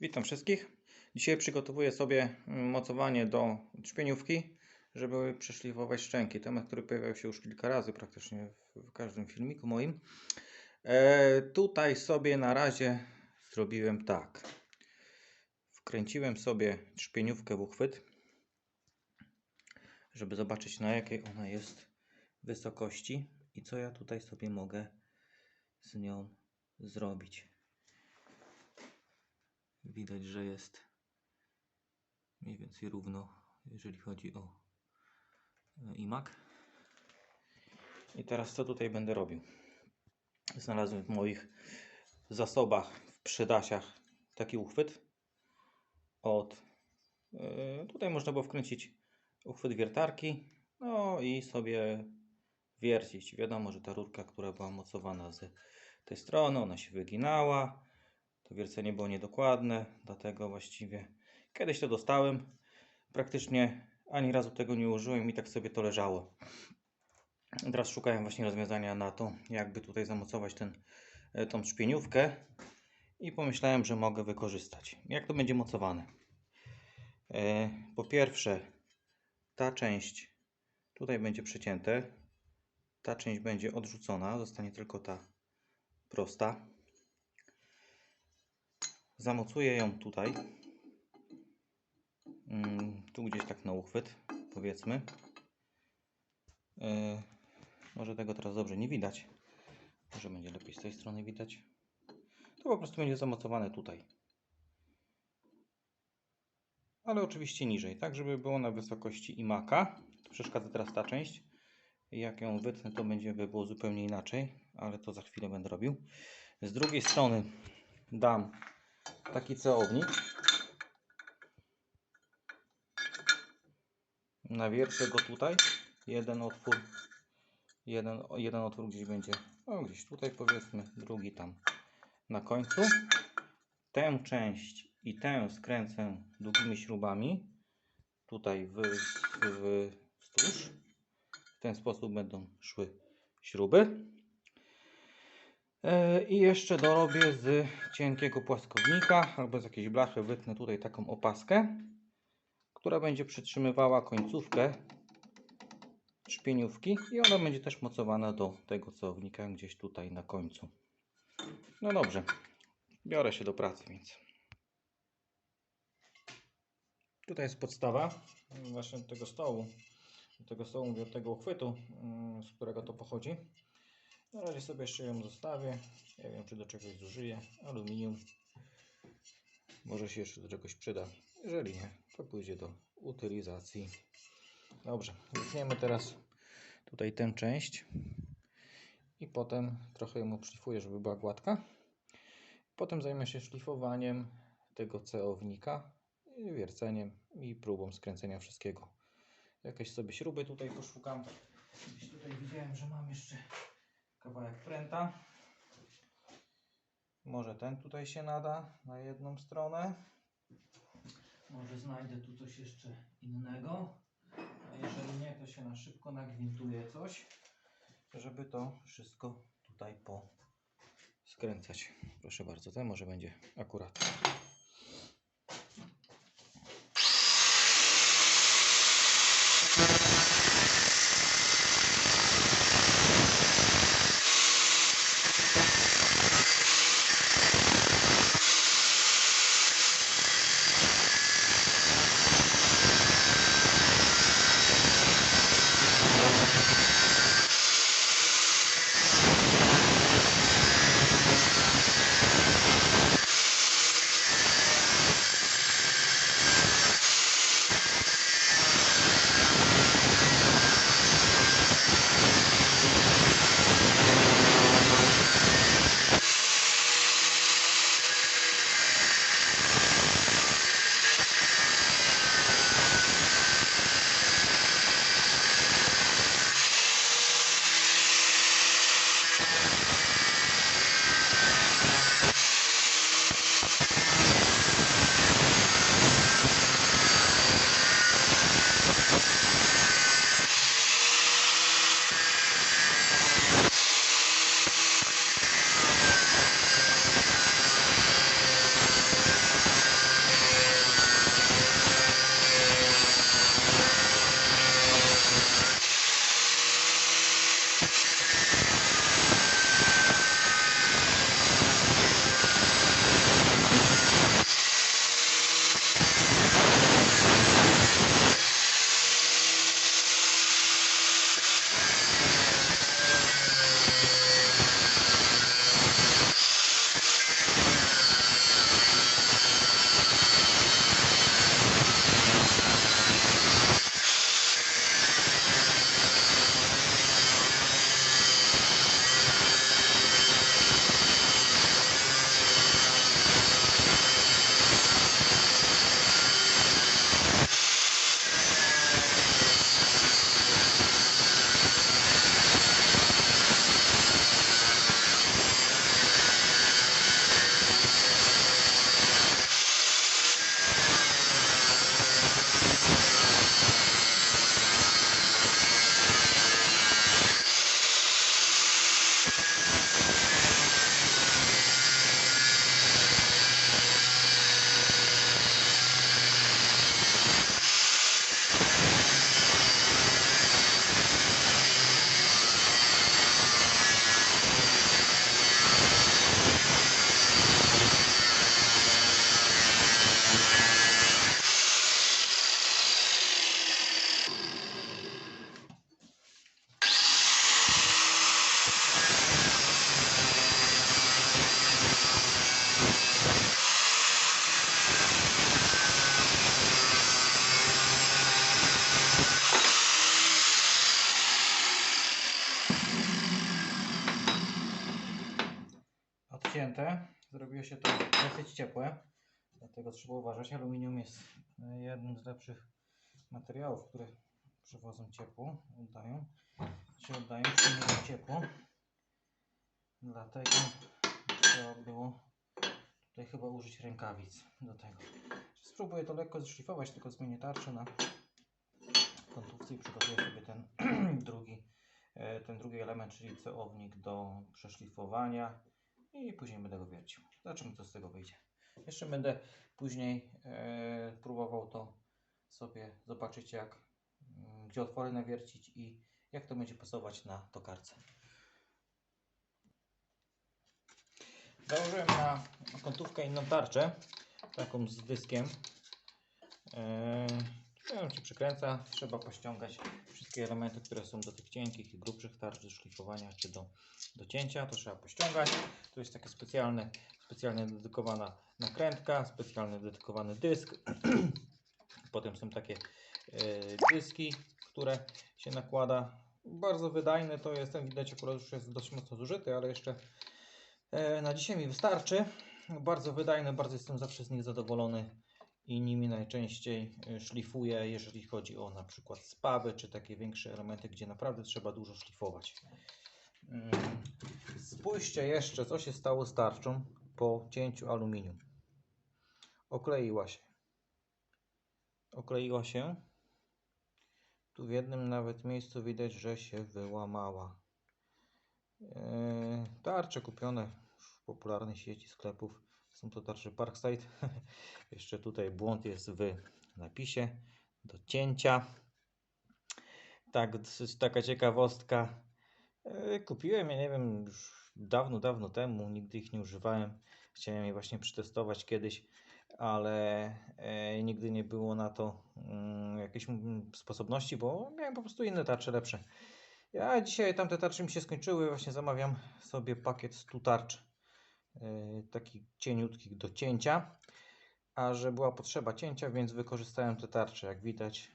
Witam wszystkich. Dzisiaj przygotowuję sobie mm, mocowanie do trzpieniówki, żeby przeszlifować szczęki. Temat, który pojawiał się już kilka razy praktycznie w, każdym filmiku moim. E, tutaj sobie na razie zrobiłem tak. Wkręciłem sobie trzpieniówkę w uchwyt, żeby zobaczyć na jakiej ona jest wysokości i co ja tutaj sobie mogę z nią zrobić. Widać, że jest mniej więcej równo, jeżeli chodzi o e, imak. I teraz co tutaj będę robił? Znalazłem w moich zasobach, w przydasiach taki uchwyt. Od e, tutaj można było wkręcić uchwyt wiertarki, no i sobie wiercić. Wiadomo, że ta rurka, która była mocowana z tej strony, ona się wyginała. To wiercenie było niedokładne, dlatego właściwie kiedyś to dostałem. Praktycznie ani razu tego nie użyłem i tak sobie to leżało. Teraz szukałem właśnie rozwiązania na to, jakby tutaj zamocować ten, e, tą szpieniówkę i pomyślałem, że mogę wykorzystać. Jak to będzie mocowane? E, Po pierwsze, ta część tutaj będzie przecięte, ta część będzie odrzucona, zostanie tylko ta prosta. Zamocuję ją tutaj. Mm, Tu gdzieś tak na uchwyt, powiedzmy. E, Może tego teraz dobrze nie widać. Może będzie lepiej z tej strony widać. To po prostu będzie zamocowane tutaj. Ale oczywiście niżej, tak żeby było na wysokości imaka. Przeszkadza teraz ta część. Jak ją wytnę, to będzie by było zupełnie inaczej, ale to za chwilę będę robił. Z drugiej strony dam taki ceownik. Nawiercę go tutaj. Jeden otwór. Jeden, jeden otwór gdzieś będzie. No gdzieś tutaj powiedzmy. Drugi tam na końcu. Tę część i tę skręcę długimi śrubami. Tutaj w, w wzdłuż. W ten sposób będą szły śruby. E, I jeszcze dorobię z cienkiego płaskownika albo z jakiejś blachy wytnę tutaj taką opaskę, która będzie przytrzymywała końcówkę szpieniówki i ona będzie też mocowana do tego ceownika gdzieś tutaj na końcu. No dobrze, biorę się do pracy więc. Tutaj jest podstawa właśnie tego stołu, tego stołu, tego uchwytu, mm, z którego to pochodzi. Na razie sobie jeszcze ją zostawię. Nie wiem, czy do czegoś zużyję. Aluminium. Może się jeszcze do czegoś przyda. Jeżeli nie, to pójdzie do utylizacji. Dobrze, wytniemy teraz tutaj tę część i potem trochę ją obszlifuję, żeby była gładka. Potem zajmę się szlifowaniem tego ceownika, wierceniem i próbą skręcenia wszystkiego. Jakieś sobie śruby tutaj poszukam. Gdzieś tutaj widziałem, że mam jeszcze kawałek pręta. Może ten tutaj się nada na jedną stronę. Może znajdę tu coś jeszcze innego. A jeżeli nie, to się na szybko nagwintuje coś, żeby to wszystko tutaj poskręcać. Proszę bardzo, ten może będzie akurat. Ciepłe, dlatego trzeba uważać. Aluminium jest e, jednym z lepszych materiałów, które przywodzą ciepło, oddają, czy oddają przyjmują ciepło. Dlatego trzeba było tutaj chyba użyć rękawic do tego. Spróbuję to lekko zszlifować, tylko zmienię tarczę na kątówce i przygotuję sobie ten drugi, e, ten drugi element, czyli ceownik do przeszlifowania i później będę go wiercił. Zobaczymy co z tego wyjdzie. Jeszcze będę później e, próbował to sobie zobaczyć jak, mm, gdzie otwory nawiercić i jak to będzie pasować na tokarce. Założyłem na kątówkę inną tarczę, taką z dyskiem. Eee, ją się przykręca, trzeba pościągać wszystkie elementy, które są do tych cienkich i grubszych tarcz, do szlifowania czy do, do cięcia, to trzeba pościągać. Tu jest taka specjalne, specjalnie dedykowana nakrętka, specjalny dedykowany dysk. Potem są takie e, dyski, które się nakłada. Bardzo wydajny to jest, ten widać akurat już jest dość mocno zużyty, ale jeszcze E, Na dzisiaj mi wystarczy. Bardzo wydajne, bardzo jestem zawsze z nich zadowolony i nimi najczęściej e, szlifuję, jeżeli chodzi o na przykład spawy czy takie większe elementy, gdzie naprawdę trzeba dużo szlifować. Mm, Spójrzcie jeszcze, co się stało z tarczą po cięciu aluminium. Okleiła się. Okleiła się. Tu w jednym nawet miejscu widać, że się wyłamała. Eee, Tarcze kupione w popularnej sieci sklepów. Są to tarcze Parkside. Jeszcze tutaj błąd jest w napisie do cięcia. Tak, taka ciekawostka. Eee, Kupiłem je, nie wiem, już dawno, dawno temu. Nigdy ich nie używałem. Chciałem je właśnie przetestować kiedyś, ale e, nigdy nie było na to mm, jakiejś sposobności, bo miałem po prostu inne tarcze lepsze. Ja dzisiaj tamte tarcze mi się skończyły, właśnie zamawiam sobie pakiet 100 tarcz, takich cieniutkich do cięcia, a że była potrzeba cięcia, więc wykorzystałem te tarcze, jak widać.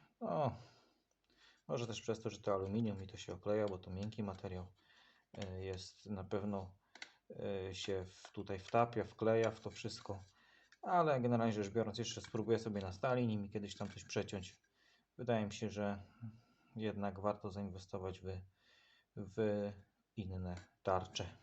Może też przez to, że to aluminium i to się okleja, bo to miękki materiał yy, jest na pewno yy, się tutaj wtapia, wkleja w to wszystko, ale generalnie rzecz biorąc jeszcze spróbuję sobie na stali nimi kiedyś tam coś przeciąć. Wydaje mi się, że jednak warto zainwestować w, w inne tarcze.